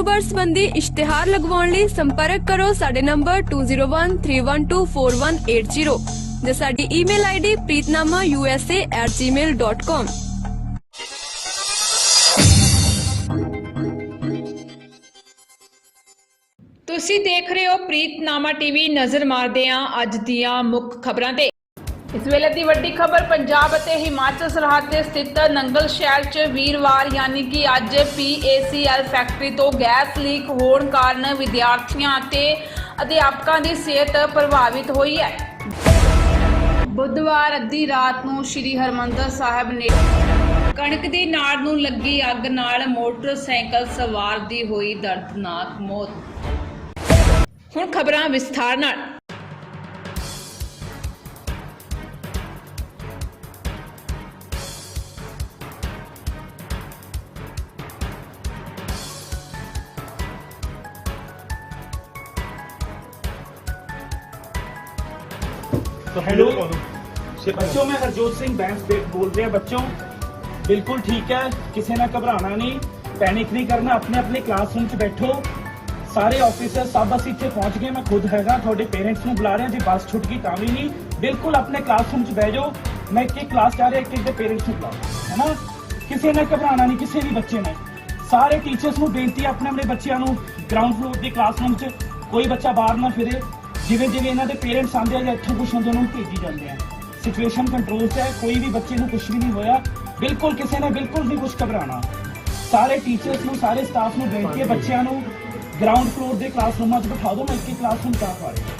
ਕਾਰੋਬਾਰ ਸੰਬੰਧੀ ਇਸ਼ਤਿਹਾਰ ਲਗਵਾਉਣ ਲਈ ਸੰਪਰਕ ਕਰੋ ਸਾਡੇ ਨੰਬਰ 2013124180 ਜਾਂ ਸਾਡੀ ਈਮੇਲ ਆਈਡੀ preetnamausa@gmail.com ਤੁਸੀਂ ਦੇਖ ਰਹੇ ਹੋ ਪ੍ਰੀਤਨਾਮਾ ਟੀਵੀ ਨਜ਼ਰ ਮਾਰਦੇ ਆ ਅੱਜ ਦੀਆਂ ਮੁੱਖ ਖਬਰਾਂ ਤੇ। ਇਸ ਵੇਲੇ ਦੀ ਵੱਡੀ ਖਬਰ, ਪੰਜਾਬ ਅਤੇ ਹਿਮਾਚਲ ਸਰਹੱਦ ਤੇ ਸਥਿਤ ਨੰਗਲ ਸ਼ਹਿਰ 'ਚ ਵੀਰਵਾਰ, ਯਾਨੀ ਕਿ ਅੱਜ PACL ਫੈਕਟਰੀ ਤੋਂ ਗੈਸ ਲੀਕ ਹੋਣ ਕਾਰਨ ਵਿਦਿਆਰਥੀਆਂ ਅਤੇ ਅਧਿਆਪਕਾਂ ਦੀ ਸਿਹਤ ਪ੍ਰਭਾਵਿਤ ਹੋਈ ਹੈ। ਬੁੱਧਵਾਰ ਅੱਧੀ ਰਾਤ ਨੂੰ ਸ੍ਰੀ ਹਰਮੰਦਰ ਸਾਹਿਬ ਨੇ ਕਣਕ ਦੀ ਨਾੜ ਨੂੰ ਲੱਗੀ ਅੱਗ ਨਾਲ ਮੋਟਰਸਾਈਕਲ ਸਵਾਰ ਦੀ ਹੋਈ ਦਰਦਨਾਕ ਮੌਤ। ਹੁਣ ਖਬਰਾਂ ਵਿਸਥਾਰ ਨਾਲ। हेलो बच्चों मैं हरजोत सिंह बैंस बे- बोल रहे हैं बच्चों बिल्कुल ठीक है किसी ने घबराना नहीं पैनिक नहीं करना अपने अपने क्लासरूम 'ਚ ਬੈਠੋ ਸਾਰੇ ਆਫੀਸਰ ਸਭ ਅਸੀਂ ਇੱਥੇ ਪਹੁੰਚ ਗਏ ਮੈਂ ਖੁਦ ਹੈਗਾ ਤੁਹਾਡੇ ਪੇਰੈਂਟਸ ਨੂੰ ਬੁਲਾ ਰਿਹਾ ਜੇ ਬੱਸ ਛੁੱਟ ਗਈ ਤਾਂ ਵੀ ਨਹੀਂ ਬਿਲਕੁਲ ਆਪਣੇ ਕਲਾਸਰੂਮ 'ਚ ਬਹਿ ਜਾਓ ਮੈਂ ਇੱਕ ਇੱਕ ਕਲਾਸ ਜਾ ਰਿਹਾ ਇੱਕ ਇੱਕ ਦੇ ਪੇਰੈਂਟਸ ਨੂੰ ਬੁਲਾਓ ਹੈ ਨਾ ਕਿਸੇ ਨੇ ਘਬਰਾਣਾ ਨਹੀਂ ਕਿਸੇ ਵੀ ਬੱਚੇ ਨੇ ਸਾਰੇ ਟੀਚਰਸ ਨੂੰ ਬੇਨਤੀ ਹੈ ਆਪਣੇ ਆਪਣੇ ਬੱਚਿਆਂ ਨੂੰ ਗਰਾਊਂਡ ਫਲੋਰ ਦੇ ਕਲਾਸਰੂਮ 'ਚ ਕੋਈ ਬੱਚਾ ਬਾਹਰ ਨਾ ਫਿਰੇ ਜਿਵੇਂ ਜਿਵੇਂ ਇਹਨਾਂ ਦੇ ਪੇਰੈਂਟਸ ਆਉਂਦੇ ਆ ਜਾਂ ਇੱਥੋਂ ਕੁਛ ਹੁੰਦੇ ਉਹਨਾਂ ਨੂੰ ਭੇਜੀ ਜਾਂਦੇ ਆ। ਸਿਚੁਏਸ਼ਨ ਕੰਟਰੋਲ 'ਚ ਹੈ ਕੋਈ ਵੀ ਬੱਚੇ ਨੂੰ ਕੁਝ ਵੀ ਨਹੀਂ ਹੋਇਆ ਬਿਲਕੁਲ ਕਿਸੇ ਨੇ ਬਿਲਕੁਲ ਨਹੀਂ ਕੁਝ ਘਬਰਾਣਾ ਸਾਰੇ ਟੀਚਰਸ ਨੂੰ ਸਾਰੇ ਸਟਾਫ ਨੂੰ ਬੇਨਤੀ ਹੈ ਬੱਚਿਆਂ ਨੂੰ ਗਰਾਊਂਡ ਫਲੋਰ ਦੇ ਕਲਾਸਰੂਮਾਂ 'ਚ ਬਿਠਾ ਦਿਓ ਮੈਂ ਇੱਕ ਕਲਾਸਰੂਮ ਚਾਹ ਪਾ ਰਿਹਾ।